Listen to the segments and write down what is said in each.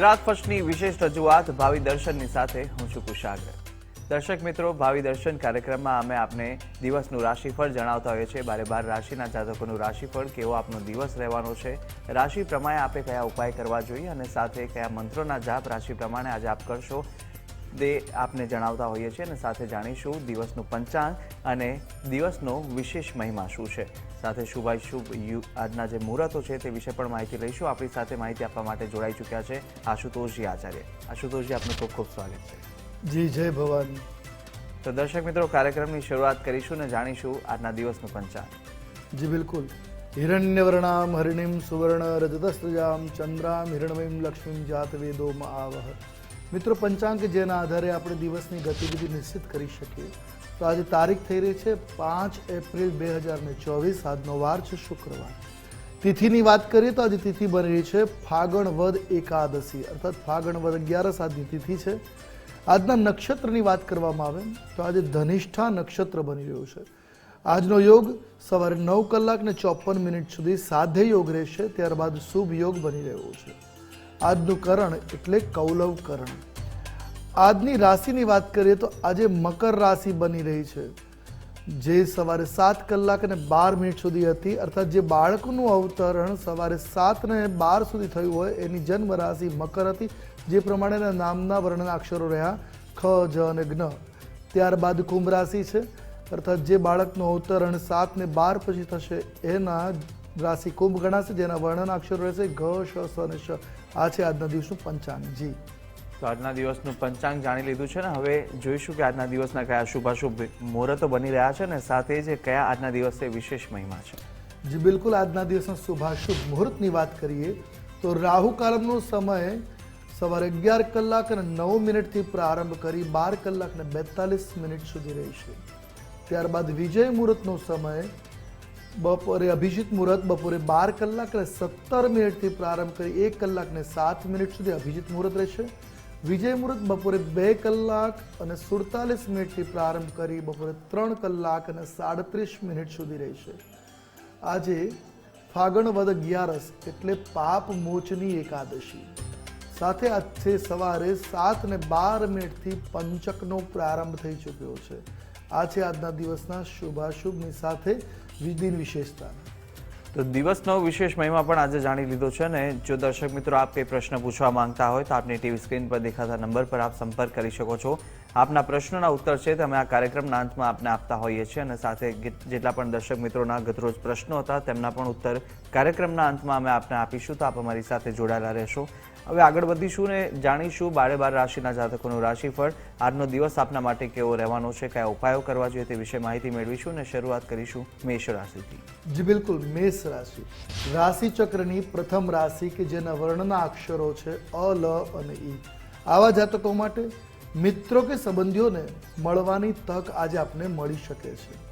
ગુજરાત ફર્સ્ટની વિશેષ રજૂઆત ભાવિ દર્શનની સાથે હું છું કુશાગર. દર્શક મિત્રો, ભાવિ દર્શન કાર્યક્રમમાં અમે આપને દિવસનું રાશિફળ જણાવતા હોઈએ છીએ. બારે બાર રાશિના જાતકોનું રાશિફળ, કેવો આપનો દિવસ રહેવાનો છે, રાશિ પ્રમાણે આપે કયા ઉપાય કરવા જોઈએ અને સાથે કયા મંત્રોના જાપ રાશિ પ્રમાણે આજે આપ કરશો તે આપને જણાવતા હોઈએ છીએ અને સાથે જાણીશું દિવસનું પંચાંગ અને દિવસનો વિશેષ મહિમા શું છે. સાથે શુભાઈ શુભ આજના જે મુહૂર્તો છે તે વિશે પણ માહિતી લઈશું. આપણી સાથે માહિતી આપવા માટે જોડાઈ ચૂક્યા છે આશુતોષજી આચાર્ય. આશુતોષજી આપનું ખૂબ ખૂબ સ્વાગત છે. જી જય ભવાની. તો દર્શક મિત્રો કાર્યક્રમની શરૂઆત કરીશું અને જાણીશું આજના દિવસનું પંચાંગ. જી બિલકુલ. હિરણ્યવર્ણામ હરિણીમ સુવર્ણ રજતસ્ત્રજામ ચંદ્રામ હિરણમયમ લક્ષ્મીમ જાત વેદોમ આવહ. મિત્રો, પંચાંગ જેના આધારે આપણે દિવસની ગતિવિધિ નિશ્ચિત કરી શકીએ. તો આજે તારીખ થઈ રહી છે પાંચ એપ્રિલ બે હજાર ને ચોવીસ. આજનો વાર છે શુક્રવાર. તિથિની વાત કરીએ તો આજે તિથિ બની રહી છે ફાગણ વદ એકાદશી, અર્થાત ફાગણ વદ અગિયારસ આજની તિથિ છે. આજના નક્ષત્રની વાત કરવામાં આવે તો આજે ધનિષ્ઠા નક્ષત્ર બની રહ્યું છે. આજનો યોગ સવારે નવ કલાક ને ચોપન મિનિટ સુધી સાધ્ય યોગ રહેશે, ત્યારબાદ શુભ યોગ બની રહ્યો છે. આજનું કરણ એટલે કૌલવ કરણ આજની રાશિની વાત કરીએ તો આજે મકર રાશિ બની રહી છે. જે સવારે સાત કલાક અને બાર મિનિટ સુધી હતી, અર્થાત જે બાળકનું અવતરણ સવારે સાત ને બાર સુધી થયું હોય, એની જન્મ રાશિ મકર હતી, જે પ્રમાણેના નામના વર્ણના અક્ષરો રહ્યા, ખ, જ અને જ્ઞ. ત્યારબાદ કુંભ રાશિ છે, અર્થાત જે બાળકનું અવતરણ સાત ને બાર પછી થશે, એના રાશિ કુંભ ગણાશે જેના વર્ણના અક્ષરો રહેશે ઘ શ સ અને શ. આ છે આજના દિવસનું પંચાંગ. જી. તો આજના દિવસનું પંચાંગ જાણી લીધું છે ને? હવે જોઈશું કે આજના દિવસના કયા શુભાશુભ મુહૂર્તો બની રહ્યા છે ને? સાથે જ કયા આજના દિવસે વિશેષ મહિમા છે? જી બિલકુલ. આજના દિવસના શુભાશુભ મુહૂર્તની વાત કરીએ તો રાહુ કાલમનો સમય સવારે અગિયાર કલાક અને નવ મિનિટથી પ્રારંભ કરી બાર કલાક ને બેતાલીસ મિનિટ સુધી રહેશે. ત્યારબાદ વિજય મુહૂર્તનો સમય બપોરે અભિજીત મુહૂર્ત બપોરે બાર કલાક અને સત્તર મિનિટથી પ્રારંભ કરી એક કલાક ને સાત મિનિટ સુધી અભિજીત મુહૂર્ત રહેશે. વિજય મુહૂર્ત બપોરે બે કલાક અને સુડતાલીસ મિનિટથી પ્રારંભ કરી બપોરે ત્રણ કલાક અને સાડત્રીસ મિનિટ સુધી રહેશે. આજે ફાગણ વદ અગિયારસ એટલે પાપ મોચની એકાદશી. સાથે આજે સવારે સાત ને બાર મિનિટથી પંચકનો પ્રારંભ થઈ ચૂક્યો છે. આ છે આજના દિવસના શુભાશુભની સાથે વિધિની વિશેષતા. તો દિવસનો વિશેષ મહિમા પણ આજે જાણી લીધો છે ને જો દર્શક મિત્રો આપ કંઈ પ્રશ્ન પૂછવા માંગતા હોય તો આપની ટીવી સ્ક્રીન પર દેખાતા નંબર પર આપ સંપર્ક કરી શકો છો. આપના પ્રશ્નોના ઉત્તર છે તમે આ કાર્યક્રમના અંતમાં આપને આપતા હોઈએ છીએ અને સાથે જેટલા પણ દર્શક મિત્રોના ગતરોજ પ્રશ્નો હતા તેમના પણ ઉત્તર કાર્યક્રમના અંતમાં અમે આપને આપીશું તો આપ અમારી સાથે જોડાયેલા રહેશો. હવે આગળ વધીશું ને જાણીશું બારે બાર રાશિના જાતકોનું રાશિફળ. આજનો દિવસ આપના માટે કેવો રહેવાનો છે, કયા ઉપાયો કરવા જોઈએ તે વિશે માહિતી મેળવીશું અને શરૂઆત કરીશું મેષ રાશિથી. જી બિલકુલ, મેષ રાશિ. રાશિ ચક્રની પ્રથમ રાશિ કે જેના વર્ણના અક્ષરો છે અ, લ અને ઈ. આવા જાતકો માટે મિત્રો કે સંબંધીઓને મળવાની તક આજે આપને મળી શકે છે.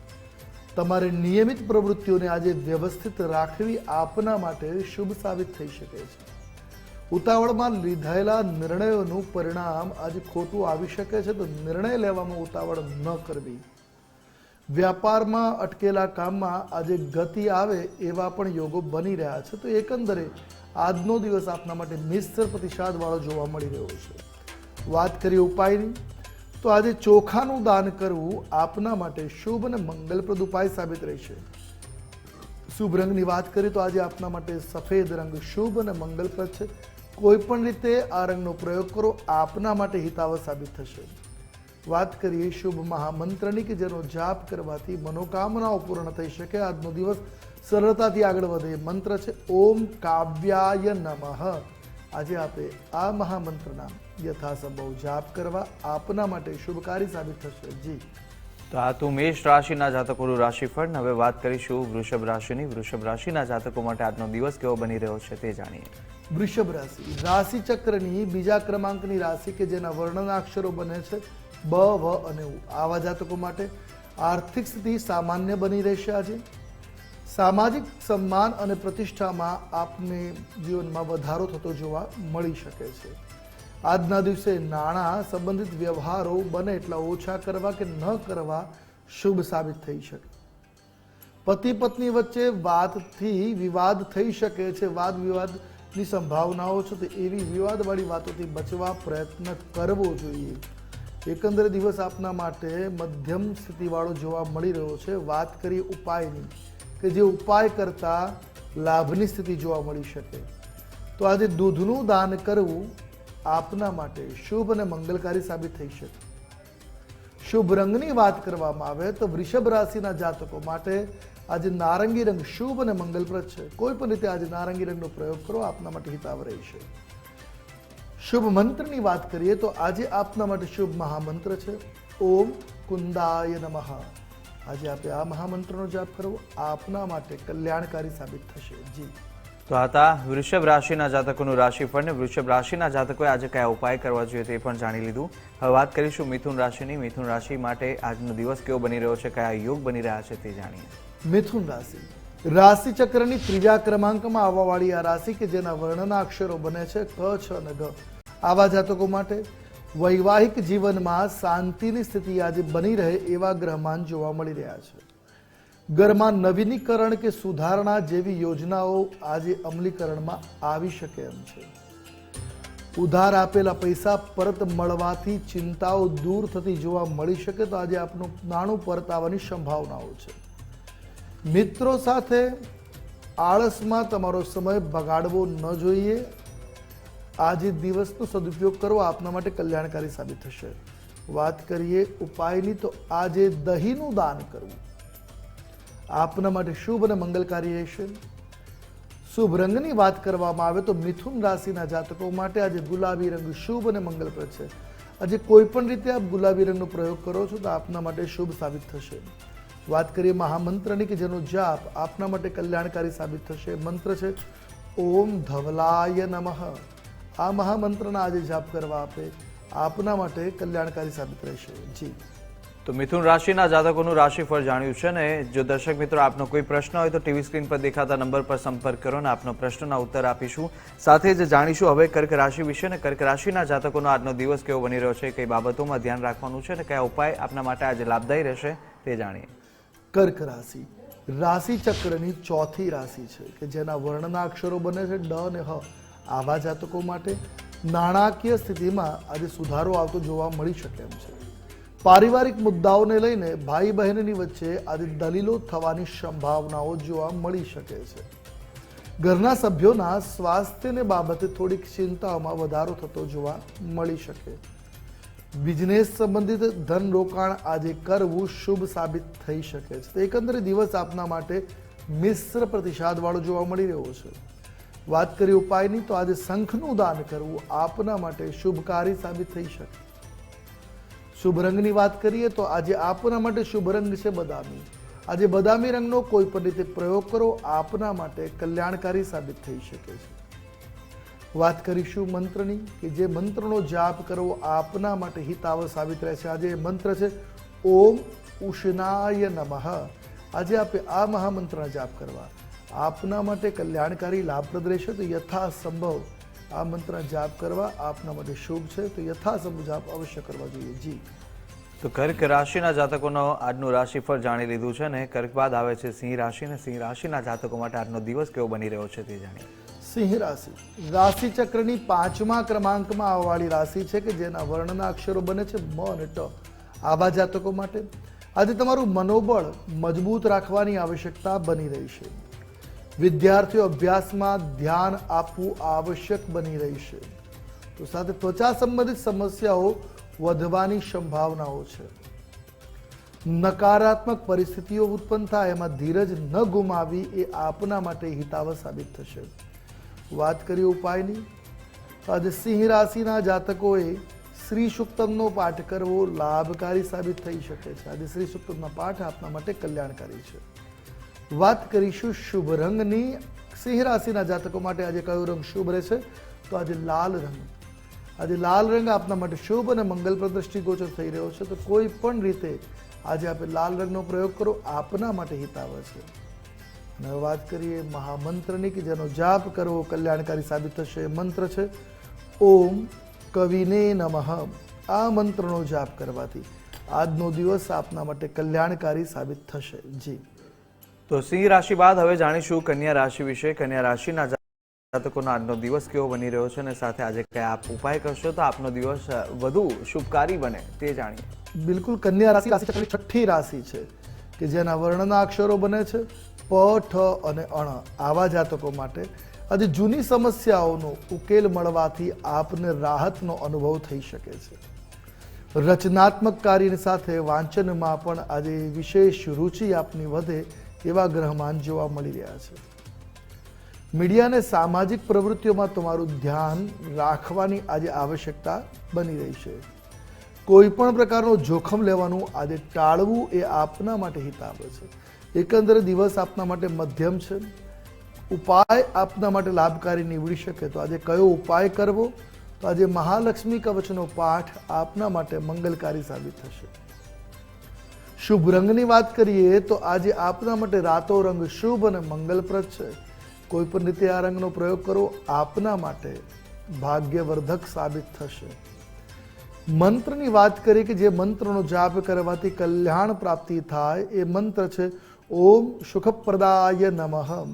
તમારે નિયમિત પ્રવૃત્તિઓને આજે વ્યવસ્થિત રાખવી આપના માટે શુભ સાબિત થઈ શકે છે. ઉતાવળમાં લીધેલા નિર્ણયોનું પરિણામ આજે ખોટું આવી શકે છે તો નિર્ણય લેવામાં ઉતાવળ ન કરવી. વ્યાપારમાં અટકેલા કામમાં આજે ગતિ આવે એવા પણ યોગો બની રહ્યા છે. તો એકંદરે આજનો દિવસ આપના માટે મિશ્ર પ્રતિસાદવાળો જોવા મળી રહ્યો છે. વાત કરીએ ઉપાયની, તો આજે ચોખાનું દાન કરવું આપના માટે શુભ અને મંગલપ્રદ ઉપાય સાબિત રહેશે. શુભ રંગની વાત કરીએ તો આજે આપના માટે સફેદ રંગ શુભ અને મંગલપ્રદ છે. કોઈ પણ રીતે આ રંગનો પ્રયોગ કરો, આપના માટે હિતાવ સાબિત થશે. વાત કરીએ શુભ મહામંત્રની કે જેનો જાપ કરવાથી મનોકામનાઓ પૂર્ણ થઈ શકે. આજનો દિવસ સરળતાથી આગળ વધે. મંત્ર છે, ઓમ કાવ્યાય નમઃ. આજે આપે આ મહામંત્રના યથાસંભવ જાપ કરવા, આપના માટે શુભકારી સાબિત થશે. જી. તો આ તો મેષ રાશિના જાતકોનું રાશિફળ. હવે વાત કરીશું વૃષભ રાશિની. વૃષભ રાશિના જાતકો માટે આજનો દિવસ કેવો બની રહ્યો છે તે જાણીએ. વૃષભ રાશિ. રાશિ ચક્રની બીજા ક્રમાંકની રાશિ કે જેના વર્ણના અક્ષરો બને છે બ, વ અને ઉ. આવા જાતકો માટે આર્થિક સ્થિતિ સામાન્ય બની રહેશે આજે. સામાજિક સન્માન અને પ્રતિષ્ઠામાં આપને જીવનમાં વધારો થતો જોવા મળી શકે છે. આજના દિવસે નાણાં સંબંધિત વ્યવહારો બને એટલા ઓછા કરવા કે ન કરવા શુભ સાબિત થઈ શકે. પતિ પત્ની વચ્ચે વાતથી વિવાદ થઈ શકે છે. વાદ વિવાદ ની સંભાવનાઓ છે તો એવી વિવાદવાળી વાતોથી બચવા પ્રયત્ન કરવો જોઈએ. એકંદરે દિવસ આપના માટે મધ્યમ સ્થિતિવાળો જોવા મળી રહ્યો છે. વાત કરીએ ઉપાયની, કે જે ઉપાય કરતા લાભની સ્થિતિ જોવા મળી શકે. તો આજે દૂધનું દાન કરવું આપના માટે શુભ અને મંગલકારી સાબિત થઈ શકે. શુભ રંગની વાત કરવામાં આવે તો વૃષભ રાશિના જાતકો માટે આજે નારંગી રંગ શુભ અને મંગલપ્રદ છે. કોઈ પણ રીતે આજે નારંગી રંગનો પ્રયોગ કરો, આપના માટે હિતાવ રહેશે. શુભ મંત્રની વાત કરીએ તો આજે આપના માટે શુભ મહામંત્ર છે. ઓમ કુંદાય નમઃ. આજે આપે આ મહામંત્રનો જાપ કરવો, આપના માટે કલ્યાણકારી સાબિત થશે. જી. તો હતા વૃષભ રાશિના જાતકોનું રાશિફળ ને વૃષભ રાશિના જાતકોએ આજે કયા ઉપાય કરવા જોઈએ તે પણ જાણી લીધું. હવે વાત કરીશું મિથુન રાશિની. મિથુન રાશિ માટે આજનો દિવસ કેવો બની રહ્યો છે, કયા યોગ બની રહ્યા છે તે જાણીએ. મિથુન રાશિ. રાશિ ચક્રની ત્રીજા ક્રમાંકમાં આવવાવાળી આ રાશિ કે જેના વર્ણના અક્ષરો બને છે ક, છ અને ગ. આવા જાતકો માટે વૈવાહિક જીવનમાં શાંતિની સ્થિતિ આજે બની રહે એવા ગ્રહમાન જોવા મળી રહ્યા છે. ઘરમાં નવીનીકરણ કે સુધારણા જેવી યોજનાઓ આજે અમલીકરણમાં આવી શકે એમ છે. ઉધાર આપેલા પૈસા પરત મળવાથી ચિંતાઓ દૂર થતી જોવા મળી શકે તો આજે આપનું નાણું પરત આવવાની સંભાવનાઓ છે. મિત્રો સાથે આળસમાં તમારો સમય બગાડવો ન જોઈએ. આજે દિવસનો સદુપયોગ કરવો આપના માટે કલ્યાણકારી સાબિત થશે. વાત કરીએ ઉપાયની, તો આજે દહીંનું દાન કરવું. આપના માટે શુભ અને મંગલકારી રહેશે. શુભ રંગની વાત કરવામાં આવે તો મિથુન રાશિના જાતકો માટે આજે ગુલાબી રંગ શુભ અને મંગલપ્રદ છે. આજે કોઈ પણ રીતે આપ ગુલાબી રંગનો પ્રયોગ કરો છો, તો આપના માટે શુભ સાબિત થશે. વાત કરીએ મહામંત્રની કે જેનો જાપ આપના માટે કલ્યાણકારી સાબિત થશે. મંત્ર છે, ઓમ ધવલાય નમઃ. આ મહામંત્રના આજે જાપ કરવા આપે. આપના માટે કલ્યાણકારી સાબિત રહેશે. જી. તો મિથુન રાશિના જાતકોનું રાશિફળ જાણ્યું છે ને, જો દર્શક મિત્રો આપનો કોઈ પ્રશ્ન હોય તો ટીવી સ્ક્રીન પર દેખાતા નંબર પર સંપર્ક કરો ને, આપનો પ્રશ્નના ઉત્તર આપીશું. સાથે જ જાણીશું હવે કર્ક રાશિ વિશે ને, કર્ક રાશિના જાતકોનો આજનો દિવસ કેવો બની રહ્યો છે, કઈ બાબતોમાં ધ્યાન રાખવાનું છે ને, કયા ઉપાય આપના માટે આજે લાભદાયી રહેશે તે જાણીએ. કર્ક રાશિ. રાશિ ચક્રની ચોથી રાશિ છે, કે જેના વર્ણના અક્ષરો બને છે ડ અને હ. આવા જાતકો માટે નાણાકીય સ્થિતિમાં આજે સુધારો આવતો જોવા મળી શકે એમ છે. પારિવારિક મુદ્દાઓને લઈને ભાઈ બહેનની વચ્ચે આજે દલીલો થવાની સંભાવનાઓ જોવા મળી શકે છે. ઘરના સભ્યોના સ્વાસ્થ્યને બાબતે થોડીક ચિંતાઓમાં વધારો થતો જોવા મળી શકે. બિઝનેસ સંબંધિત ધન રોકાણ આજે કરવું શુભ સાબિત થઈ શકે છે. તો એકંદરે દિવસ આપના માટે મિશ્ર પ્રતિસાદવાળો જોવા મળી રહ્યો છે. વાત કરી ઉપાયની, તો આજે શંખનું દાન કરવું આપના માટે શુભકારી સાબિત થઈ શકે. શુભ રંગની વાત કરીએ, તો આજે આપના માટે શુભ રંગ છે બદામી. આજે બદામી રંગનો કોઈ પણ રીતે પ્રયોગ કરો, આપના માટે કલ્યાણકારી સાબિત થઈ શકે છે. વાત કરીશું મંત્રની કે જે મંત્રનો જાપ કરવો આપના માટે હિતાવ સાબિત રહેશે આજે એ મંત્ર છે, ઓમ ઉષ્ણાય નમઃ. આજે આપે આ મહામંત્રના જાપ કરવા. આપના માટે કલ્યાણકારી, લાભપ્રદ રહેશે તો યથાસંભવ આ મંત્રના જાપ કરવા. આપના માટે શુભ છે તો યથાસંભવ જાપ અવશ્ય કરવા જોઈએ. જી. તો કર્ક રાશિના જાતકોનો આજનું રાશિફળ જાણી લીધું છે ને કર્ક બાદ આવે છે સિંહ રાશિ ને સિંહ રાશિના જાતકો માટે આજનો દિવસ કેવો બની રહ્યો છે તે જાણીએ. સિંહ રાશિ. રાશિ ચક્રની પાંચમા ક્રમાંકમાં આવવાળી રાશિ છે કે જેના વર્ણના અક્ષરો બને છે મ અને ટ. આવા જાતકો માટે આજે તમારું મનોબળ મજબૂત રાખવાની આવશ્યકતા બની રહી છે. વિદ્યાર્થીઓ અભ્યાસમાં ધ્યાન આપવું આવશ્યક બની રહી છે. તો સાથે ત્વચા સંબંધિત સમસ્યાઓ વધવાની સંભાવનાઓ છે. નકારાત્મક પરિસ્થિતિઓ ઉત્પન્ન થાય એમાં ધીરજ ન ગુમાવી એ આપના માટે હિતાવ સાબિત થશે. વાત કરીએ ઉપાયની? તો આજે સિંહ રાશિના જાતકોએ શ્રી સુક્તમનો પાઠ કરવો લાભકારી સાબિત થઈ શકે છે. આજે શ્રી સુક્તમનો પાઠ આપના માટે કલ્યાણકારી છે. વાત કરીશું શુભ રંગની. સિંહ રાશિના જાતકો માટે આજે કયો રંગ શુભ રહેશે? તો આજે લાલ રંગ. આજે લાલ રંગ આપના માટે શુભ અને મંગલપ્રદ દ્રષ્ટિગોચર થઈ રહ્યો છે. તો કોઈ પણ રીતે આજે આપણે લાલ રંગનો પ્રયોગ કરો. આપના માટે હિતાવહ છે. અને વાત કરીએ મહામંત્રની કે જેનો જાપ કરવો કલ્યાણકારી સાબિત થશે એ મંત્ર છે ઓમ કવિને નમઃ. આ મંત્રનો જાપ કરવાથી આજનો દિવસ આપના માટે કલ્યાણકારી સાબિત થશે. જી. તો સિંહ રાશિ બાદ હવે જાણીશું કન્યા રાશિ વિશે. કન્યા રાશિના જાતકોનો આજનો દિવસ કેવો બની રહ્યો છે અને સાથે આજે કયા આપ ઉપાય કરશો તો આપનો દિવસ વધુ શુભકારી બને તે જાણીએ. બિલકુલ કન્યા રાશિ રાશિ છઠ્ઠી રાશિ છે કે જેના વર્ણના અક્ષરો બને છે. પ ઠ અને અણ આવા જાતકો માટે આજે જૂની સમસ્યાઓનો ઉકેલ મળવાથી આપને રાહતનો અનુભવ થઈ શકે છે. રચનાત્મક કાર્યની સાથે વાંચનમાં પણ આજે વિશેષ રુચિ આપની વધે એવા ગ્રહમાન જોવા મળી રહ્યા છે. મીડિયાને સામાજિક પ્રવૃત્તિઓમાં તમારું ધ્યાન રાખવાની આજે આવશ્યકતા બની રહી છે. કોઈ પણ પ્રકારનું જોખમ લેવાનું આજે ટાળવું એ આપના માટે હિતાવ છે. એકંદરે દિવસ આપના માટે મધ્યમ છે. ઉપાય આપના માટે લાભકારી નીવડી શકે. તો આજે કયો ઉપાય કરવો? તો આજે મહાલક્ષ્મી કવચનો પાઠ આપના માટે મંગલકારી સાબિત થશે. શુભ રંગની વાત કરીએ તો આજે આપના માટે રાતો રંગ શુભ અને મંગલપ્રદ છે. કોઈ પણ રીતે આ રંગનો પ્રયોગ કરો, આપના માટે ભાગ્યવર્ધક સાબિત થશે. મંત્રની વાત કરીએ કે જે મંત્રનો જાપ કરવાથી કલ્યાણ પ્રાપ્તિ થાય એ મંત્ર છે ઓમ સુખપ્રદાય નમઃ.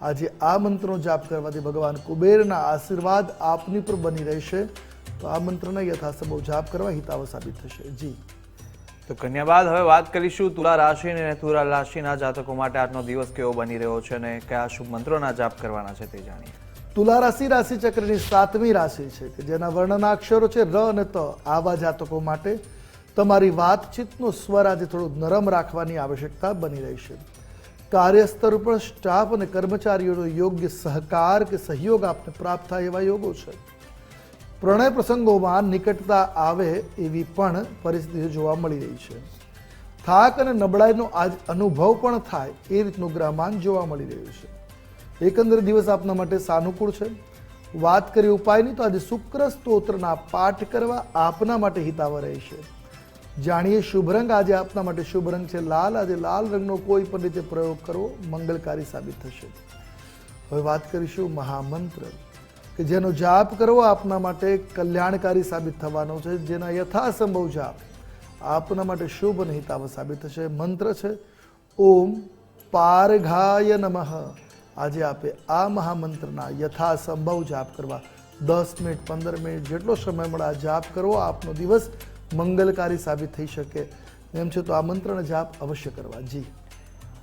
આજે આ મંત્રનો જાપ કરવાથી ભગવાન કુબેરના આશીર્વાદ આપની પર બની રહેશે. તો આ મંત્રના યથાસંભવ જાપ કરવા હિતાવ સાબિત થશે. જી. તો કન્યા બાદ હવે વાત કરીશું તુલા રાશિ અને તુલા રાશિના જાતકો માટે આજનો દિવસ કેવો બની રહ્યો છે અને કયા શુભ મંત્રોના જાપ કરવાના છે તે જાણીએ. તુલા રાશિ રાશિ ચક્રની સાતમી રાશિ છે કે જેના વર્ણના અક્ષરો છે ર અને ત. આવા જાતકો માટે તમારી વાતચીતનો સ્વર આજે થોડું નરમ રાખવાની આવશ્યકતા બની રહી છે. કાર્યસ્તર પર સ્ટાફ અને કર્મચારીઓનો યોગ્ય સહકાર કે સહયોગ આપને પ્રાપ્ત થાય એવા યોગો છે. પ્રણય પ્રસંગોમાં નિકટતા આવે એવી પણ પરિસ્થિતિઓ જોવા મળી રહી છે. થાક અને નબળાઈનો આજ અનુભવ પણ થાય એ રીતનું ગ્રહમાન જોવા મળી રહ્યું છે. એકંદર દિવસ આપના માટે સાનુકૂળ છે. વાત કરી ઉપાયની તો આજે શુક્ર સ્તોત્રના પાઠ કરવા આપના માટે હિતાવ રહેશે જાણીએ શુભ રંગ. આજે આપના માટે શુભ રંગ છે લાલ. આજે લાલ રંગનો કોઈ પણ રીતે પ્રયોગ કરવો મંગલકારી સાબિત થશે. હવે વાત કરીશું મહામંત્ર કે જેનો જાપ કરવો આપના માટે કલ્યાણકારી સાબિત થવાનો છે, જેના યથાસંભવ જાપ આપના માટે શુભ અને સાબિત થશે. મંત્ર છે, ઓમ પારઘાય નમઃ. આજે આપે આ મહામંત્રના યથાસંભવ જાપ કરવા. દસ મિનિટ, પંદર મિનિટ જેટલો સમય મળે આ જાપ કરવો. આપનો દિવસ મંગલકારી સાબિત થઈ શકે. એમ છે તો આ મંત્રનો જાપ અવશ્ય કરવા. જી.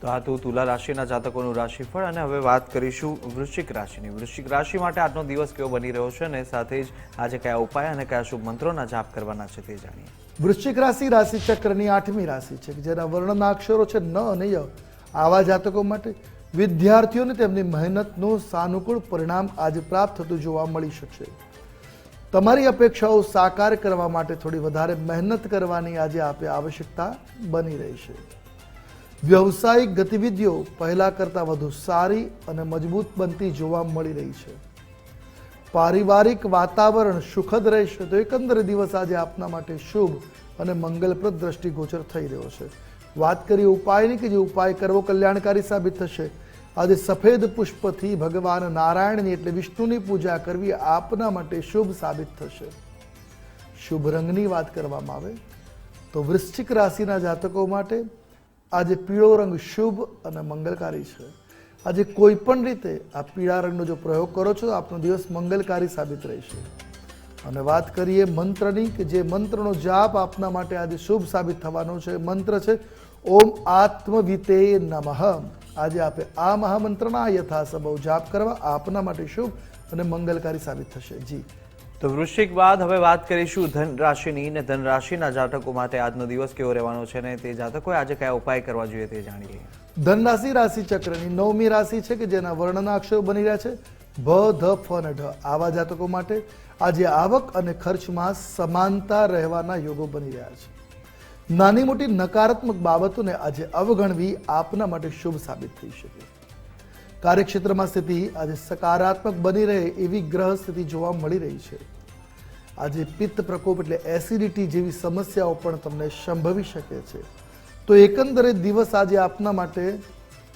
તો આ તો તુલા રાશિના જાતકોનું રાશિફળ અને હવે વાત કરીશું વૃશ્ચિક રાશિની. વૃશ્ચિક રાશિ માટે આજનો દિવસ કેવો બની રહ્યો છે અને સાથે જ આજે કયા ઉપાય અને કયા શુભ મંત્રોના જાપ કરવાના છે તે જાણીએ. વૃશ્ચિક રાશિ રાશિ ચક્રની આઠમી રાશિ છે જેના વર્ણના અક્ષરો છે ન અને ય. આવા જાતકો માટે વિદ્યાર્થીઓને તેમની મહેનતનું સાનુકૂળ પરિણામ આજે પ્રાપ્ત થતું જોવા મળી શકશે. તમારી અપેક્ષાઓ સાકાર કરવા માટે થોડી વધારે મહેનત કરવાની આજે આપે આવશ્યકતા બની રહી છે. વ્યવસાયિક ગતિવિધિઓ પહેલાં કરતાં વધુ સારી અને મજબૂત બનતી જોવા મળી રહી છે. પારિવારિક વાતાવરણ સુખદ રહેશે તો એકંદરે દિવસ આજે આપના માટે શુભ અને મંગલપ્રદ દ્રષ્ટિગોચર થઈ રહ્યો છે. વાત કરીએ ઉપાયની કે જે ઉપાય કરવો કલ્યાણકારી સાબિત થશે? આજે સફેદ પુષ્પથી ભગવાન નારાયણની એટલે વિષ્ણુની પૂજા કરવી આપના માટે શુભ સાબિત થશે. શુભ રંગની વાત કરવામાં આવે તો વૃશ્ચિક રાશિના જાતકો માટે આજે પીળો રંગ શુભ અને મંગલકારી છે. આજે કોઈ પણ રીતે આ પીળા રંગનો જો પ્રયોગ કરો છો આપનો દિવસ મંગલકારી સાબિત રહેશે. અને વાત કરીએ મંત્રની કે જે મંત્રનો જાપ આપના માટે આજે શુભ સાબિત થવાનો છે. મંત્ર છે, ઓમ આત્મવિતે નમઃ. આજે આપે આ મહામંત્રના યથાસંભવ જાપ કરવા આપના માટે શુભ અને મંગલકારી સાબિત થશે. જી. તો વૃશ્ચિક બાદ હવે વાત કરીશું ધન રાશિની ને ધન રાશિના જાતકો માટે આજનો દિવસ કેવો રહેવાનો છે ને તે જાતકોએ આજે કયા ઉપાય કરવા જોઈએ તે જાણી ધન રાશિ રાશિ ચક્રની નવમી રાશિ છે કે જેના વર્ણના અક્ષરો બની રહ્યા છે? ભ ધ ફ અને ઢ આવા જાતકો માટે આજે આવક અને ખર્ચમાં સમાનતા રહેવાના યોગો બની રહ્યા છે. નાની મોટી નકારાત્મક બાબતોને આજે અવગણવી આપના માટે શુભ સાબિત થઈ શકે. કાર્યક્ષેત્રમાં સ્થિતિ આજે સકારાત્મક બની રહે એવી ગ્રહ સ્થિતિ જોવા મળી રહી છે. આજે પિત્ત પ્રકોપ એટલે એસિડિટી જેવી સમસ્યાઓ પણ તમને સંભવી શકે છે. તો એકંદરે દિવસ આજે આપના માટે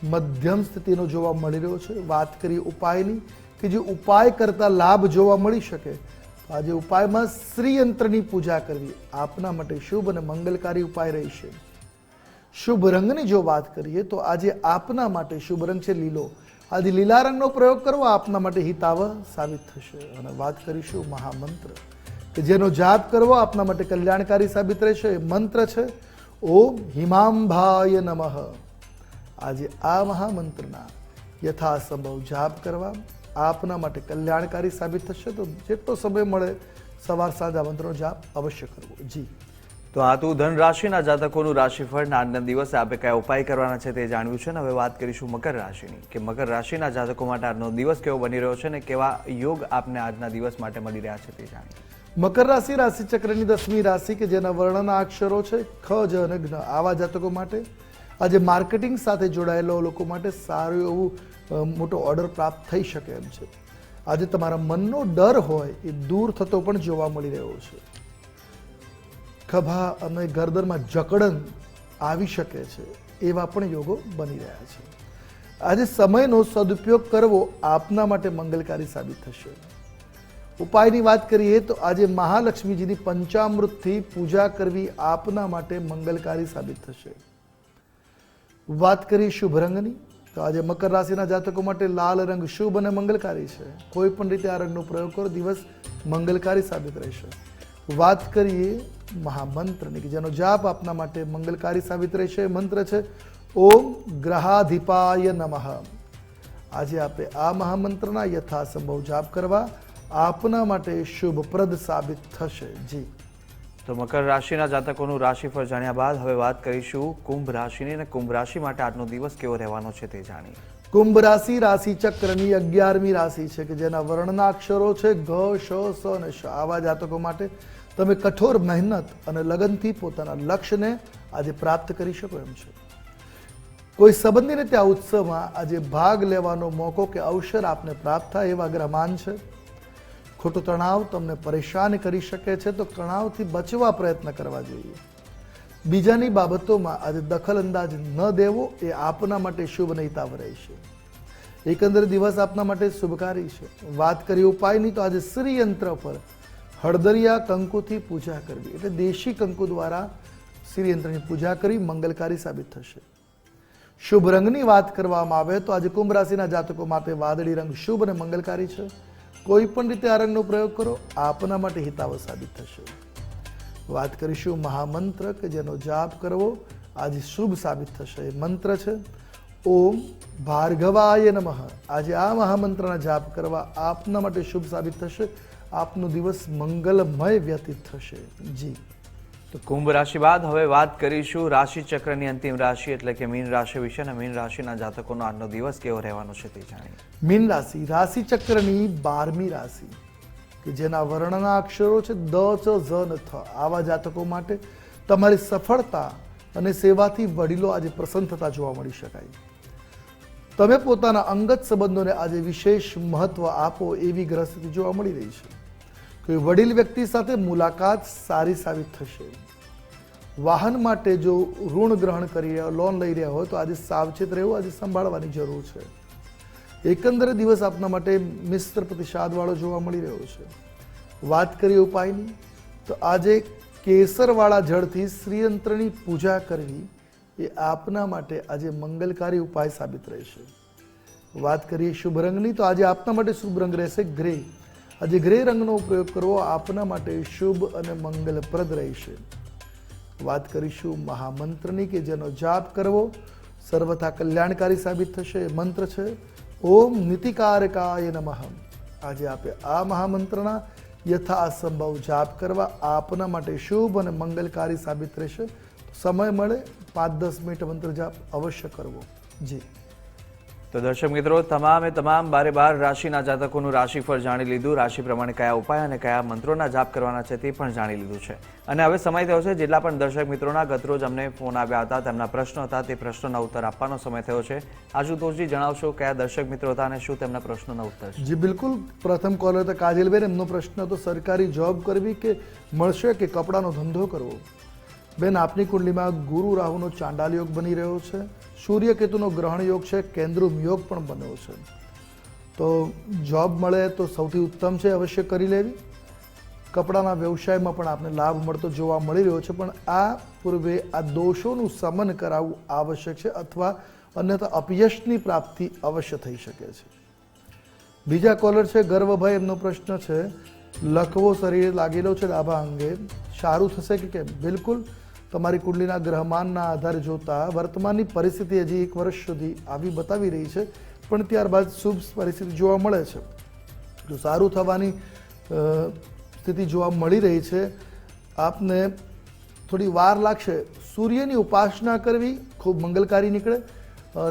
મધ્યમ સ્થિતિનો જોવા મળી રહ્યો છે. વાત કરી ઉપાયની, કે જે ઉપાય કરતા લાભ જોવા મળી શકે આજે ઉપાયમાં શ્રીયંત્રની પૂજા કરવી આપના માટે શુભ અને મંગલકારી ઉપાય રહેશે શુભ રંગની જો વાત કરીએ તો આજે આપના માટે શુભ રંગ છે લીલો. આજે લીલા રંગનો પ્રયોગ કરવો આપના માટે હિતાવ સાબિત થશે. અને વાત કરીશું મહામંત્ર. કે જેનો જાપ કરવો આપના માટે કલ્યાણકારી સાબિત રહેશે. એ મંત્ર છે, ઓમ હિમાંભાય નમઃ. આજે આ મહામંત્રના યથાસંભવ જાપ કરવા આપના માટે કલ્યાણકારી સાબિત થશે તો જેટલો સમય મળે સવાર સાંજ આ મંત્રનો જાપ અવશ્ય કરવો. જી. તો આ તો ધન રાશિના જાતકોનું રાશિફળ આજના દિવસે આપણે કયા ઉપાય કરવાના છે તે જાણ્યું છે ને હવે વાત કરીશું મકર રાશિની. કે મકર રાશિના જાતકો માટે આજનો દિવસ કેવો બની રહ્યો છે ને કેવા યોગ આપને આજના દિવસ માટે મળી રહ્યા છે તે જાણીએ. મકર રાશિ રાશિ ચક્રની દસમી રાશિ કે જેના વર્ણના અક્ષરો છે ખ જ અને જ્ઞ આવા જાતકો માટે આજે માર્કેટિંગ સાથે જોડાયેલા લોકો માટે સારું એવું મોટો ઓર્ડર પ્રાપ્ત થઈ શકે એમ છે. આજે તમારા મનનો ડર હોય એ દૂર થતો પણ જોવા મળી રહ્યો છે. ખભા અને ગરદનમાં જકડન આવી શકે છે, એવા પણ યોગો બની રહ્યા છે. આજે સમયનો સદુપયોગ કરવો આપના માટે મંગલકારી સાબિત થશે. ઉપાયની વાત કરીએ તો આજે મહાલક્ષ્મીજીની પંચામૃતથી પૂજા કરવી આપના માટે મંગલકારી સાબિત થશે. વાત કરીએ શુભ રંગની. તો આજે મકર રાશિના જાતકો માટે લાલ રંગ શુભ અને મંગલકારી છે. કોઈ પણ રીતે આ રંગનો પ્રયોગ કરો, દિવસ મંગલકારી સાબિત રહેશે. વાત કરીએ મહામંત્રની કે જેનો જાપ આપના માટે મંગલકારી સાબિત રહેશે. મંત્ર છે, ઓમ ગ્રહાધિપાય નમઃ. આજે આપે આ મહામંત્રના યથાસંભવ જાપ કરવા આપના માટે શુભપ્રદ સાબિત થશે. જી. તો મકર રાશિના જાતકોનું રાશિફળ જાણ્યા બાદ હવે વાત કરીશું કુંભ રાશિની અને કુંભ રાશિ માટે આજનો દિવસ કેવો રહેવાનો છે તે જાણીએ. કુંભ રાશિ રાશિ ચક્રની અગિયારમી રાશિ છે કે જેના વર્ણના અક્ષરો છે ઘ, શ, સ અને શ. આવા જાતકો માટે તમે કઠોર મહેનત અને લગનથી પોતાના લક્ષ્યને આજે પ્રાપ્ત કરી શકો એમ છે. કોઈ સંબંધીને ત્યાં ઉત્સવમાં આજે ભાગ લેવાનો મોકો કે અવસર આપને પ્રાપ્ત થાય એવા ગ્રહમાન છે. ખોટો તણાવ તમને પરેશાન કરી શકે છે, તો તણાવથી બચવા પ્રયત્ન કરવા જોઈએ. બીજાની બાબતોમાં આજે દખલ અંદાજ ન દેવો એ આપના માટે શુભ નહીતાવ રહેશે. એકંદરે દિવસ આપના માટે શુભકારી છે. વાત કરી ઉપાયની તો આજે શ્રીયંત્ર પર હળદરિયા કંકુથી પૂજા કરવી. એટલે દેશી કંકુ દ્વારા શ્રીયંત્રની પૂજા કરી મંગલકારી સાબિત થશે. શુભ રંગની વાત કરવામાં આવે તો આજે કુંભ રાશિના જાતકો માટે વાદળી રંગ શુભ અને મંગલકારી છે. કોઈ પણ રીતે આ રંગનો પ્રયોગ કરો, આપના માટે હિતાવ સાબિત થશે. વાત કરીશું મહામંત્ર કે જેનો જાપ કરવો આજે શુભ સાબિત થશે. એ મંત્ર છે, ઓમ ભાર્ગવાય નમઃ. આજે આ મહામંત્રના જાપ કરવા આપના માટે શુભ સાબિત થશે. આપનો દિવસ મંગલમય વ્યતીત થશે. જી. તો કુંભ રાશિ બાદ હવે વાત કરીશું રાશિ ચક્રની અંતિમ રાશિ એટલે કે મીન રાશિ વિશે અને મીન રાશિના જાતકોનો આજનો દિવસ કેવો રહેવાનો છે તે જાણીએ. મીન રાશિ રાશિ ચક્રની બારમી રાશિ, કે જેના વર્ણના અક્ષરો છે દ, ચ, ઝ ન થ. આવા જાતકો માટે તમારી સફળતા અને સેવાથી વડીલો આજે પ્રસન્ન થતા જોવા મળી શકાય. તમે પોતાના અંગત સંબંધોને આજે વિશેષ મહત્વ આપો એવી ગ્રસ્તી જોવા મળી રહી છે. કોઈ વડીલ વ્યક્તિ સાથે મુલાકાત સારી સાબિત થશે. વાહન માટે જો ઋણ ગ્રહણ કરી રહ્યા લોન લઈ રહ્યા હોય, તો આજે સાવચેત રહેવું, આજે સંભાળવાની જરૂર છે. એકંદરે દિવસ આપના માટે મિશ્ર પ્રતિસાદવાળો જોવા મળી રહ્યો છે. વાત કરીએ ઉપાયની, તો આજે કેસરવાળા જળથી શ્રીયંત્રની પૂજા કરવી એ આપના માટે આજે મંગલકારી ઉપાય સાબિત રહેશે. વાત કરીએ શુભ રંગની, તો આજે આપના માટે શુભ રંગ રહેશે ગ્રે. આજે ગ્રે રંગનો પ્રયોગ કરવો આપના માટે શુભ અને મંગલપ્રદ રહેશે. વાત કરીશું મહામંત્રની કે જેનો જાપ કરવો સર્વથા કલ્યાણકારી સાબિત થશે મંત્ર છે, ઓમ નીતિકારકાય નમઃ. આજે આપે આ મહામંત્રના યથાસંભવ જાપ કરવા આપના માટે શુભ અને મંગલકારી સાબિત રહેશે. સમય મળે, પાંચ દસ મિનિટ મંત્ર જાપ અવશ્ય કરવો. જી. તો દર્શક મિત્રો, તમામે તમામ બારે બાર રાશિના જાતકોનું રાશિફળ જાણી લીધું. રાશિ પ્રમાણે કયા ઉપાય અને કયા મંત્રોના જાપ કરવાના છે તે પણ જાણી લીધું છે. અને હવે સમય થયો છે, જેટલા પણ દર્શક મિત્રોના ગતરોજ અમને ફોન આવ્યા હતા, તેમના પ્રશ્નો હતા, તે પ્રશ્નોના ઉત્તર આપવાનો સમય થયો છે. આશુતોષજી જણાવશો કયા દર્શક મિત્રો હતા અને શું તેમના પ્રશ્નોના ઉત્તર જે, બિલકુલ. પ્રથમ કોલર હતા કાજલબેન. એમનો પ્રશ્ન હતો, સરકારી જોબ કરવી કે મળશે કે કપડાનો ધંધો કરવો? બેન, આપની કુંડલીમાં ગુરુ રાહુનો ચાંડાલ યોગ બની રહ્યો છે. સૂર્ય કેતુનો ગ્રહણ યોગ છે, કેન્દ્રુમ યોગ પણ બન્યો છે. તો જોબ મળે તો સૌથી ઉત્તમ છે, અવશ્ય કરી લેવી. કપડાના વ્યવસાયમાં પણ આપને લાભ મળતો જોવા મળી રહ્યો છે, પણ આ પૂર્વે આ દોષોનું સમન કરાવવું આવશ્યક છે અથવા અન્યથા અપયશની પ્રાપ્તિ અવશ્ય થઈ શકે છે. બીજા કોલર છે ગર્વભાઈ એમનો પ્રશ્ન છે. લખવો શરીરે લાગેલો છે ડાભા અંગે. સારું થશે કે કેમ? બિલકુલ. તમારી કુંડલીના ગ્રહમાનના આધારે જોતા વર્તમાનની પરિસ્થિતિ હજી એક વર્ષ સુધી આવી બતાવી રહી છે, પણ ત્યારબાદ શુભ પરિસ્થિતિ જોવા મળે છે. જો સારું થવાની સ્થિતિ જોવા મળી રહી છે, આપને થોડી વાર લાગશે. સૂર્યની ઉપાસના કરવી ખૂબ મંગલકારી નીકળે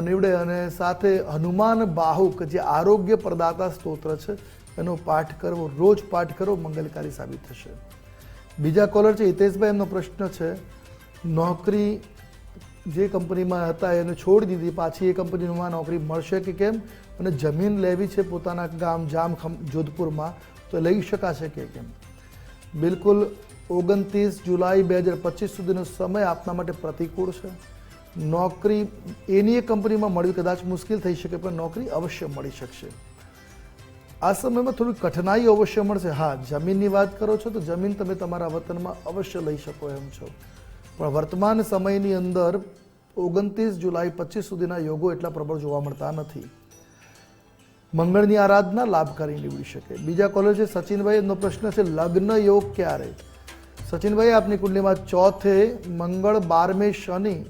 નીવડે અને સાથે હનુમાન બાહુક જે આરોગ્ય પ્રદાતા સ્તોત્ર છે, એનો પાઠ કરવો, રોજ પાઠ કરવો મંગલકારી સાબિત થશે. બીજા કોલર છે, હિતેશભાઈ, એમનો પ્રશ્ન છે નોકરી જે કંપનીમાં હતા એને છોડી દીધી. પાછી એ કંપનીમાં નોકરી મળશે કે કેમ? અને જમીન લેવી છે પોતાના ગામ જામ જોધપુરમાં, તો લઈ શકાશે કે કેમ? બિલકુલ ઓગણત્રીસ જુલાઈ બે હજાર પચીસ સુધીનો સમય આપના માટે પ્રતિકૂળ છે. નોકરી એની એ કંપનીમાં મળવી કદાચ મુશ્કેલ થઈ શકે, પણ નોકરી અવશ્ય મળી શકશે. આ સમયમાં થોડી કઠિનાઈ અવશ્ય મળશે. હા, જમીનની વાત કરો છો તો જમીન તમે તમારા વતનમાં અવશ્ય લઈ શકો એમ છો. પણ વર્તમાન સમયની અંદર ઓગણત્રીસ જુલાઈ પચીસ સુધીના યોગો એટલા પ્રબળ જોવા મળતા નથી. મંગળની આરાધના લાભકારી નીવડી શકે. બીજા કોલર છે સચિનભાઈ એમનો પ્રશ્ન છે, લગ્ન યોગ ક્યારે? સચિનભાઈ આપની કુંડલીમાં ચોથે મંગળ બારમે શનિ,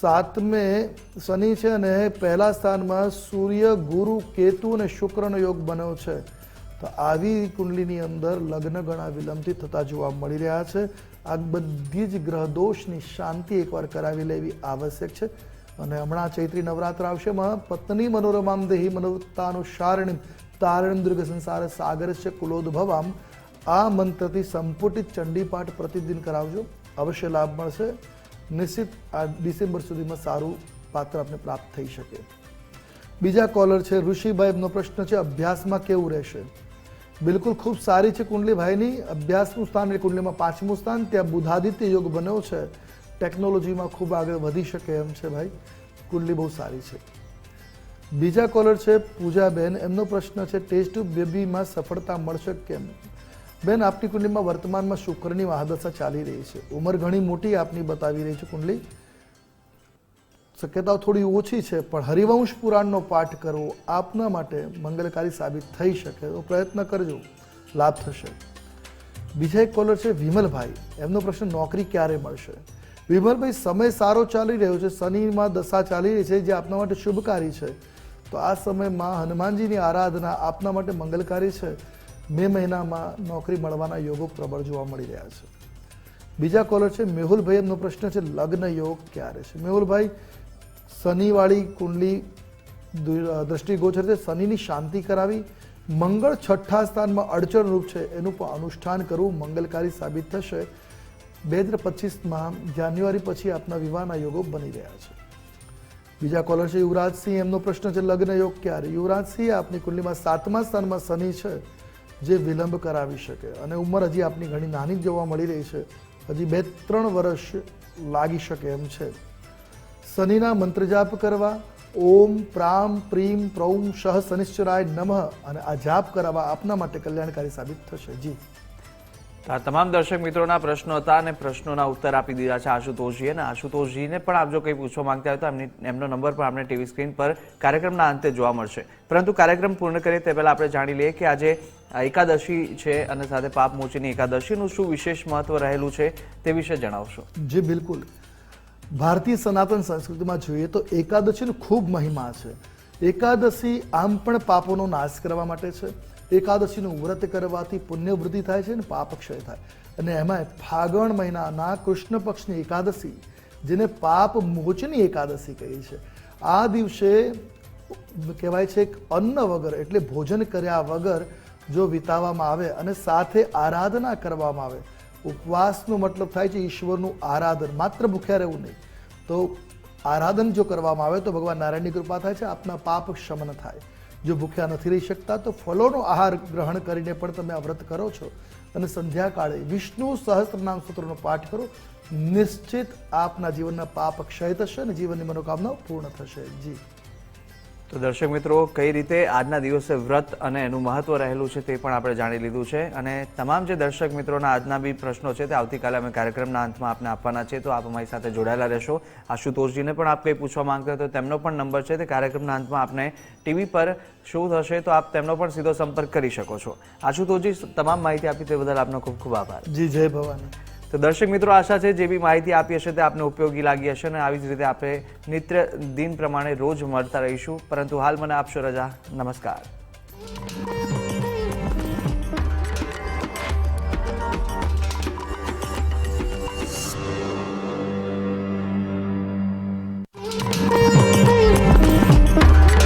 સાતમે શનિ છે અને પહેલા સ્થાનમાં સૂર્ય, ગુરુ, કેતુ અને શુક્રનો યોગ બન્યો છે. તો આવી કુંડલીની અંદર લગ્ન ઘણા વિલંબથી થતા જોવા મળી રહ્યા છે. આ બધી જ ગ્રહદોષની શાંતિ એકવાર કરાવી લેવી આવશ્યક છે. અને હમણાં ચૈત્રી નવરાત્ર આવશે પત્ની મનોરમામ દેહી મનોવત્તાનું શારણિમ તારણ દુર્ગ સંસાર સાગર છે કુલોદભવામ. આ મંત્રથી સંપુટિત ચંડીપાઠ પ્રતિદિન કરાવજો. અવશ્ય લાભ મળશે. નિશ્ચિત આ ડિસેમ્બર સુધીમાં સારું પાત્ર આપને પ્રાપ્ત થઈ શકે. બીજા કોલર છે ઋષિભાઈ એમનો પ્રશ્ન છે, અભ્યાસમાં કેવું રહેશે? બિલકુલ ખૂબ સારી છે કુંડલી ભાઈની અભ્યાસનું સ્થાન એ કુંડલીમાં પાંચમું સ્થાન. ત્યાં બુધાદિત્ય યોગ બન્યો છે. ટેકનોલોજીમાં ખૂબ આગળ વધી શકે એમ છે ભાઈ. કુંડલી બહુ સારી છે. બીજા કોલર છે પૂજાબેન. એમનો પ્રશ્ન છે, ટેસ્ટ બેબીમાં સફળતા મળશે કેમ? બેન, આપની કુંડલીમાં વર્તમાનમાં શુક્રની મહાદશા ચાલી રહી છે. ઉંમર ઘણી મોટી આપની બતાવી રહી છે કુંડલી. શક્યતાઓ થોડી ઓછી છે, પણ હરિવંશ પુરાણનો પાઠ કરવો આપના માટે મંગલકારી સાબિત થઈ શકે તો પ્રયત્ન કરજો. લાભ થશે. બીજા એક કોલર છે, વિમલભાઈ. એમનો પ્રશ્ન, નોકરી ક્યારે મળશે? વિમલભાઈ, સમય સારો ચાલી રહ્યો છે. શનિમાં દશા ચાલી રહી છે, જે આપના માટે શુભકારી છે. તો આ સમયમાં હનુમાનજીની આરાધના આપના માટે મંગલકારી છે. મે મહિનામાં નોકરી મળવાના યોગો પ્રબળ જોવા મળી રહ્યા છે. બીજા કોલર છે, મેહુલભાઈ. એમનો પ્રશ્ન છે, લગ્ન યોગ ક્યારે છે? મેહુલભાઈ શનિવાળી કુંડલી દ્રષ્ટિગોચર છે શનિની શાંતિ કરાવી. મંગળ છઠ્ઠા સ્થાનમાં અડચણરૂપ છે, એનું પણ અનુષ્ઠાન કરવું મંગલકારી સાબિત થશે. બે હજાર પચીસમાં જાન્યુઆરી પછી આપના વિવાહના યોગો બની રહ્યા છે. બીજા કોલર છે યુવરાજસિંહ એમનો પ્રશ્ન છે લગ્ન યોગ ક્યારે? યુવરાજસિંહ આપની કુંડલીમાં સાતમા સ્થાનમાં શનિ છે, જે વિલંબ કરાવી શકે. અને ઉંમર હજી આપની ઘણી નાની જોવા મળી રહી છે. હજી બે ત્રણ વર્ષ લાગી શકે એમ છે. શનિના મંત્ર જાપ કરવા ઓમ પ્રામ પ્રીમ પ્રૌમ શહ શનિશ્ચરાય નમઃ અને આ જાપ કરાવવા આપના માટે કલ્યાણકારી સાબિત થશે. જી. આ તમામ દર્શક મિત્રોના પ્રશ્નો હતા અને પ્રશ્નોના ઉત્તર આપી દીધા છે આશુતોષજીએ અને આશુતોષજીને પણ આપ જો કંઈ પૂછવા માંગતા હોય તો એમની એમનો નંબર પણ આપણે ટીવી સ્ક્રીન પર કાર્યક્રમના અંતે જોવા મળશે. પરંતુ કાર્યક્રમ પૂર્ણ કરીએ તે પહેલાં આપણે જાણી લઈએ કે આજે એકાદશી છે અને સાથે પાપ મોચીની એકાદશીનું શું વિશેષ મહત્વ રહેલું છે તે વિશે જણાવશો. જી બિલકુલ. ભારતીય સનાતન સંસ્કૃતિમાં જોઈએ તો એકાદશીનો ખૂબ મહિમા છે. એકાદશી આમ પણ પાપોનો નાશ કરવા માટે છે. એકાદશીનું વ્રત કરવાથી પુણ્યવૃદ્ધિ થાય છે અને પાપ ક્ષય થાય. અને એમાં ફાગણ મહિનાના કૃષ્ણ પક્ષની એકાદશી, જેને પાપ મોચની એકાદશી કહી છે. આ દિવસે કહેવાય છે અન્ન વગર, એટલે ભોજન કર્યા વગર જો વિતાવવામાં આવે અને સાથે આરાધના કરવામાં આવે ઉપવાસનો મતલબ થાય છે ઈશ્વરનું આરાધન. માત્ર ભૂખ્યા રહેવું નહીં. તો આરાધન જો કરવામાં આવે તો ભગવાન નારાયણની કૃપા થાય છે, આપના પાપ શમન થાય. જો ભૂખ્યા નથી રહી શકતા તો ફલોનો આહાર ગ્રહણ કરીને પણ તમે આ વ્રત કરો છો. અને સંધ્યાકાળે વિષ્ણુ સહસ્ત્રનામ સૂત્રનો પાઠ કરો, નિશ્ચિત આપના જીવનના પાપ ક્ષય થશે અને જીવનની મનોકામના પૂર્ણ થશે. જી. તો દર્શક મિત્રો, કઈ રીતે આજના દિવસે વ્રત અને એનું મહત્વ રહેલું છે તે પણ આપણે જાણી લીધું છે અને તમામ જે દર્શક મિત્રોના આજના બી પ્રશ્નો છે તે આવતીકાલે અમે કાર્યક્રમના અંતમાં આપને આપવાના છે, તો આપ અમારી સાથે જોડાયેલા રહેશો. આશુતોષજીને પણ આપ કંઈ પૂછવા માંગતા તો તેમનો પણ નંબર છે તે કાર્યક્રમના અંતમાં આપને ટીવી પર શું થશે તો આપ તેમનો પણ સીધો સંપર્ક કરી શકો છો. આશુતોષજી, તમામ માહિતી આપી તે બદલ આપનો ખૂબ ખૂબ આભાર. જી, જય ભવાની. તો દર્શક મિત્રો, આશા છે જે બી માહિતી આપી હશે તે આપને ઉપયોગી લાગી હશે અને આવી જ રીતે આપણે નિત્ય દિન પ્રમાણે રોજ મળતા રહીશું. પરંતુ હાલ મને આપશો રજા. નમસ્કાર.